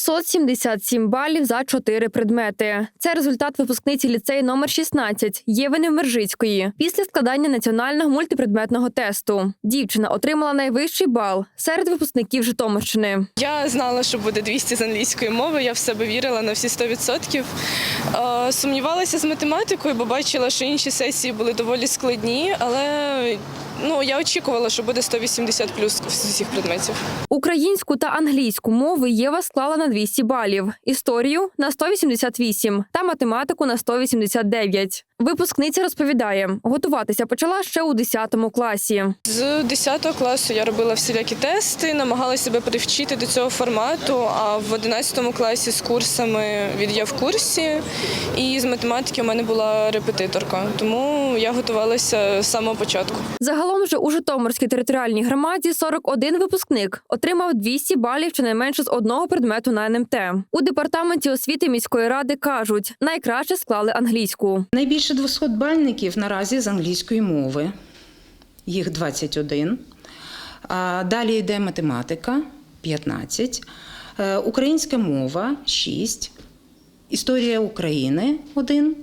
777 балів за 4 предмети. Це результат випускниці ліцею номер 16 Євини Мержицької після складання національного мультипредметного тесту. Дівчина отримала найвищий бал серед випускників Житомирщини. Я знала, що буде 200 з англійської мови. Я в себе вірила на всі 100%. Е, Сумнівалася з математикою, бо бачила, що інші сесії були доволі складні, але ну я очікувала, що буде 180 плюс з усіх предметів. Українську та англійську мови Єва склала на 200 балів, історію на 188 та математику на 189. Випускниця розповідає, готуватися почала ще у 10 класі. З 10 класу я робила всілякі тести, намагалася себе привчити до цього формату. А в 11 класі з курсами від я в курсі, і з математики у мене була репетиторка. Тому я готувалася з самого початку. Загалом же у Житомирській територіальній громаді 41 випускник отримав 200 балів щонайменше з одного предмету на НМТ. У департаменті освіти міської ради кажуть, найкраще склали англійську. Найбільше 200 бальників наразі з англійської мови. Їх 21. Далі йде математика 15, е, українська мова 6, історія України 1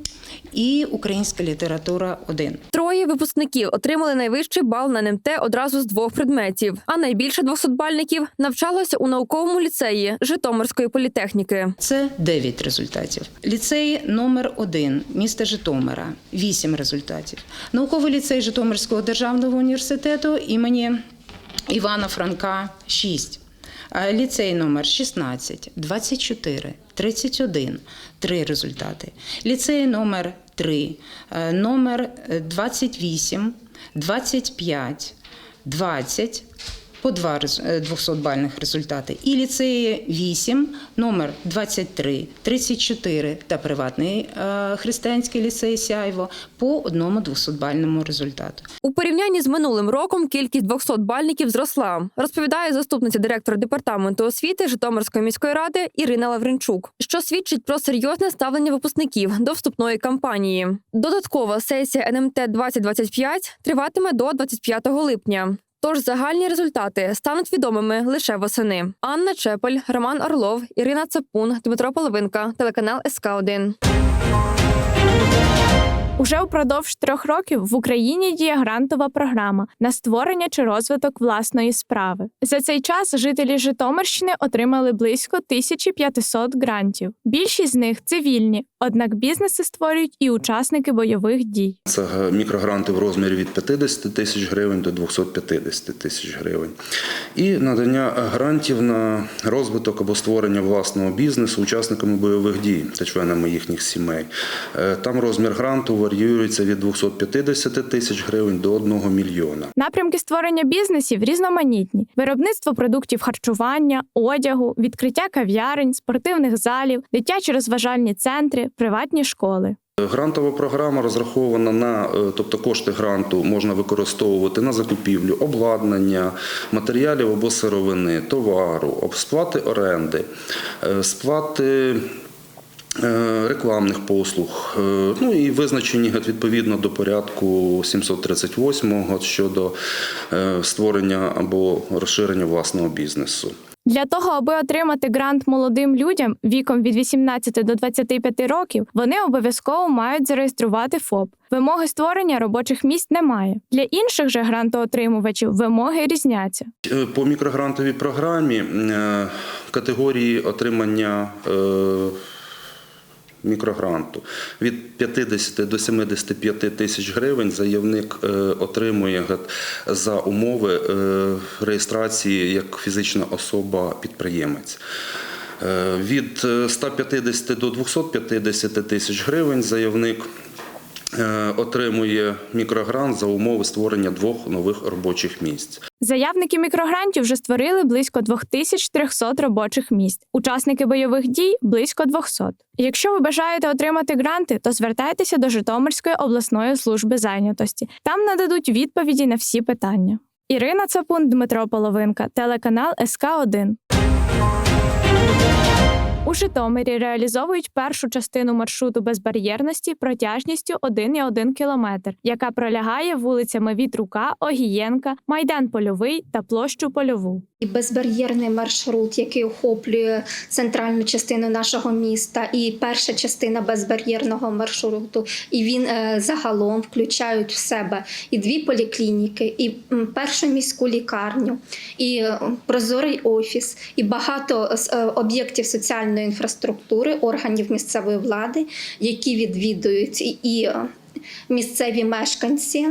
і українська література 1. Троє випускників отримали найвищий бал на НМТ одразу з двох предметів. А найбільше 200-бальників навчалося у науковому ліцеї Житомирської політехніки. Це 9 результатів. Ліцей номер 1 міста Житомира 8 результатів. Науковий ліцей Житомирського державного університету імені Івана Франка 6. А Ліцей номер 16, 24, 31, 3 результати. Ліцей номер 3, е, номер е, 28, 25, 20, по два 200-бальних результати. І ліцеї 8, номер 23, 34 та приватний е, християнський ліцей Сяйво по одному 200-бальному результату. У порівнянні з минулим роком кількість 200-бальників зросла, розповідає заступниця директора департаменту освіти Житомирської міської ради Ірина Лавренчук, що свідчить про серйозне ставлення випускників до вступної кампанії. Додаткова сесія НМТ 2025 триватиме до 25 липня. Тож загальні результати стануть відомими лише восени. Анна Чепель, Роман Орлов, Ірина Цапун, Дмитро Половинка, телеканал СК 1 Уже упродовж трьох років в Україні діє грантова програма на створення чи розвиток власної справи. За цей час жителі Житомирщини отримали близько 1500 грантів. Більшість з них цивільні, однак бізнеси створюють і учасники бойових дій. Це мікрогранти в розмірі від 50 тисяч гривень до 250 тисяч гривень. І надання грантів на розвиток або створення власного бізнесу учасниками бойових дій та членами їхніх сімей. Е, Там розмір гранту варіюється від 250 тисяч гривень до 1 мільйона. Напрямки створення бізнесів різноманітні: виробництво продуктів харчування, одягу, відкриття кав'ярень, спортивних залів, дитячі розважальні центри, приватні школи. Грантова програма розрахована на, е, тобто кошти гранту можна використовувати на закупівлю обладнання, матеріалів або сировини, товару, сплати оренди, е, сплати. е, Рекламних послуг, ну і визначені відповідно до порядку 738 щодо створення або розширення власного бізнесу. Для того, аби отримати грант молодим людям віком від 18 до 25 років, вони обов'язково мають зареєструвати ФОП. Вимоги створення робочих місць немає. Для інших же грантоотримувачів вимоги різняться. Е, По мікрогрантовій програмі е, категорії отримання е, мікрогранту від 50 до 75 тисяч гривень заявник е, отримує за умови е, реєстрації як фізична особа-підприємець. Е, Від е, 150 до 250 тисяч гривень заявник отримує мікрогрант за умови створення двох нових робочих місць. Заявники мікрогрантів вже створили близько 2300 робочих місць. Учасники бойових дій близько 200. Якщо ви бажаєте отримати гранти, то звертайтеся до Житомирської обласної служби зайнятості. Там нададуть відповіді на всі питання. Ірина Цапун, Дмитро Половинка, телеканал СК 1 У Житомирі реалізовують першу частину маршруту безбар'єрності протяжністю 1,1 км, яка пролягає вулицями Вітрука, Огієнка, Майдан Польовий та площу Польову. І безбар'єрний маршрут, який охоплює центральну частину нашого міста, і перша частина безбар'єрного маршруту. І він е, загалом включають в себе і дві поліклініки, і першу міську лікарню, і е, прозорий офіс, і багато е, об'єктів соціальної інфраструктури, органів місцевої влади, які відвідують і- і е, місцеві мешканці.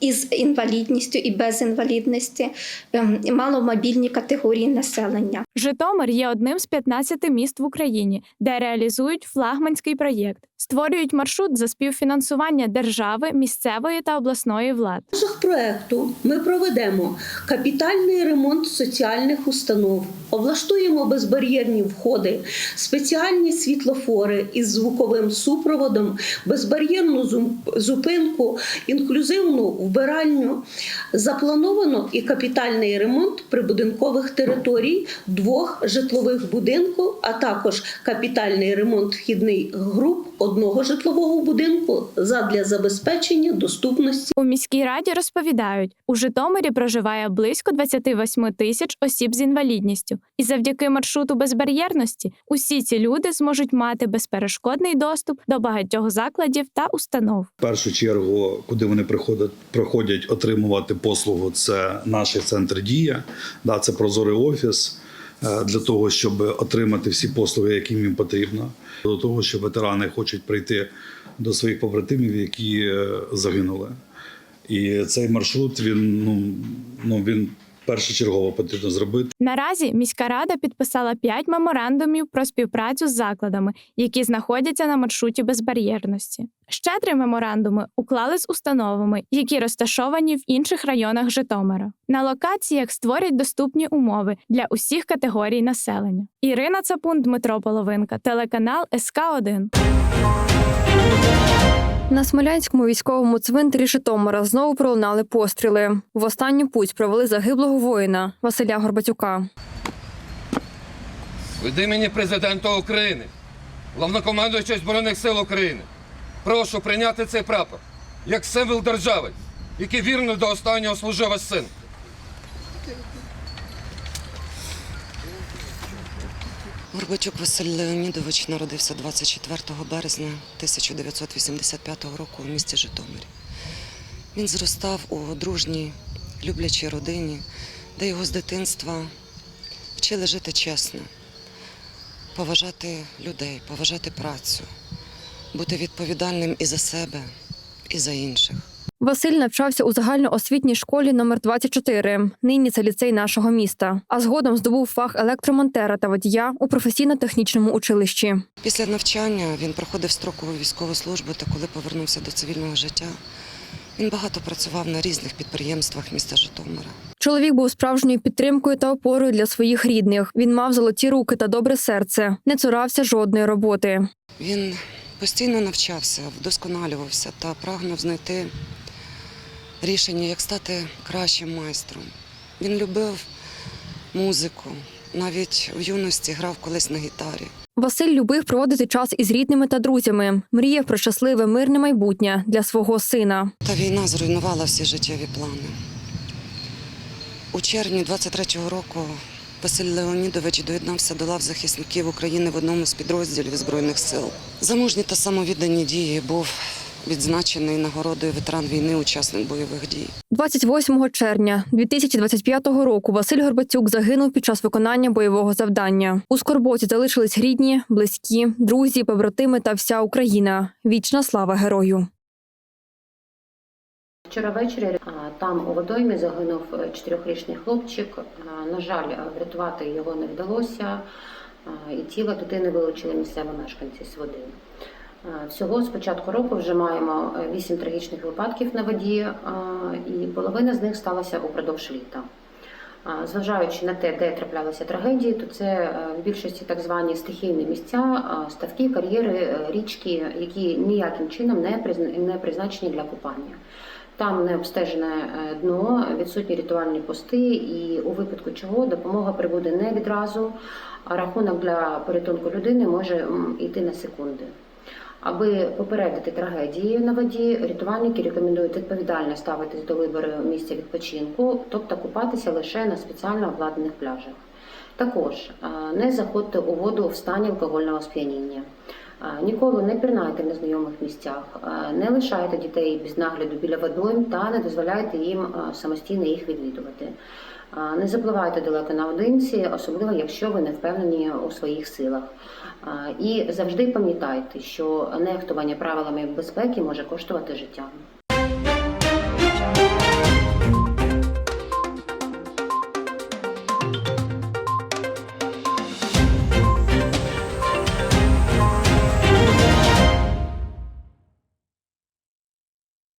Із інвалідністю і без інвалідності, ем, маломобільні категорії населення. Житомир є одним з 15 міст в Україні, де реалізують флагманський проєкт, створюють маршрут за співфінансування держави, місцевої та обласної влад. В межах проекту ми проведемо капітальний ремонт соціальних установ, облаштуємо безбар'єрні входи, спеціальні світлофори із звуковим супроводом, безбар'єрну зупинку, інклюзивну вбиральню. Заплановано і капітальний ремонт прибудинкових територій двох житлових будинків, а також капітальний ремонт вхідних груп одного житлового будинку задля забезпечення доступності У міській раді розповідають, у Житомирі проживає близько 28 тисяч осіб з інвалідністю, і завдяки маршруту безбар'єрності усі ці люди зможуть мати безперешкодний доступ до багатьох закладів та установ. В першу чергу, куди вони приходять, приходять отримувати послугу, це наш центр дія, да, це прозорий офіс для того, щоб отримати всі послуги, які їм потрібно. До того, що ветерани хочуть прийти до своїх побратимів, які е, загинули. І цей маршрут він ну, ну він першочергово потрібно зробити. Наразі міська рада підписала 5 меморандумів про співпрацю з закладами, які знаходяться на маршруті безбар'єрності. Ще три меморандуми уклали з установами, які розташовані в інших районах Житомира. На локаціях створять доступні умови для усіх категорій населення. Ірина Цапун, Дмитро Половинка, телеканал СК 1 На Смолянському військовому цвинтарі Житомира знову пролунали постріли. В останню путь провели загиблого воїна Василя Горбатюка. Від імені президента України, головнокомандуючого Збройних сил України, прошу прийняти цей прапор як символ держави, який вірно до останнього служив син. Горбачук Василь Леонідович народився 24 березня 1985 року у місті Житомирі. Він зростав у дружній, люблячій родині, де його з дитинства вчили жити чесно, поважати людей, поважати працю, бути відповідальним і за себе, і за інших. Василь навчався у загальноосвітній школі номер 24 Нині це ліцей нашого міста. А згодом здобув фах електромонтера та водія у професійно-технічному училищі. Після навчання він проходив строкову військову службу та коли повернувся до цивільного життя, він багато працював на різних підприємствах міста Житомира. Чоловік був справжньою підтримкою та опорою для своїх рідних. Він мав золоті руки та добре серце, не цурався жодної роботи. Він постійно навчався, вдосконалювався та прагнув знайти рішення, як стати кращим майстром. Він любив музику, навіть в юності грав колись на гітарі. Василь любив проводити час із рідними та друзями. Мріяв про щасливе мирне майбутнє для свого сина. Та війна зруйнувала всі життєві плани. У червні 23-го року Василь Леонідович доєднався до лав захисників України в одному з підрозділів Збройних сил. За мужні та самовіддані дії був відзначений нагородою ветеран війни, учасник бойових дій. 28 червня 2025 року Василь Горбатюк загинув під час виконання бойового завдання. У скорботі залишились рідні, близькі, друзі, побратими та вся Україна. Вічна слава герою. Вчора ввечері там у водоймі загинув е, чотирьохрічний хлопчик. На жаль, е, врятувати його не вдалося, і тіло дитини вилучили місцеві мешканці з води. А, Всього з початку року вже маємо е, вісім трагічних випадків на воді, і половина з них сталася упродовж літа. Зважаючи на те, де траплялися трагедії, то це е, в більшості так звані стихійні місця, ставки, кар'єри, е, річки, які ніяким чином не призначені для купання. Там не обстежене е, дно, відсутні рятувальні пости, і у випадку чого допомога прибуде не відразу, а рахунок для порятунку людини може йти на секунди. Аби попередити трагедії на воді, рятувальники рекомендують відповідально ставитись до вибору місця відпочинку, тобто купатися лише на спеціально обладнаних пляжах. Також е, не заходьте у воду в стані алкогольного сп'яніння. Е, Ніколи не пірнайте в незнайомих місцях, е, не лишайте дітей без нагляду біля водойм та не дозволяйте їм самостійно їх відвідувати. Не запливайте далеко наодинці, особливо якщо ви не впевнені у своїх силах. І завжди пам'ятайте, що нехтування правилами безпеки може коштувати життя.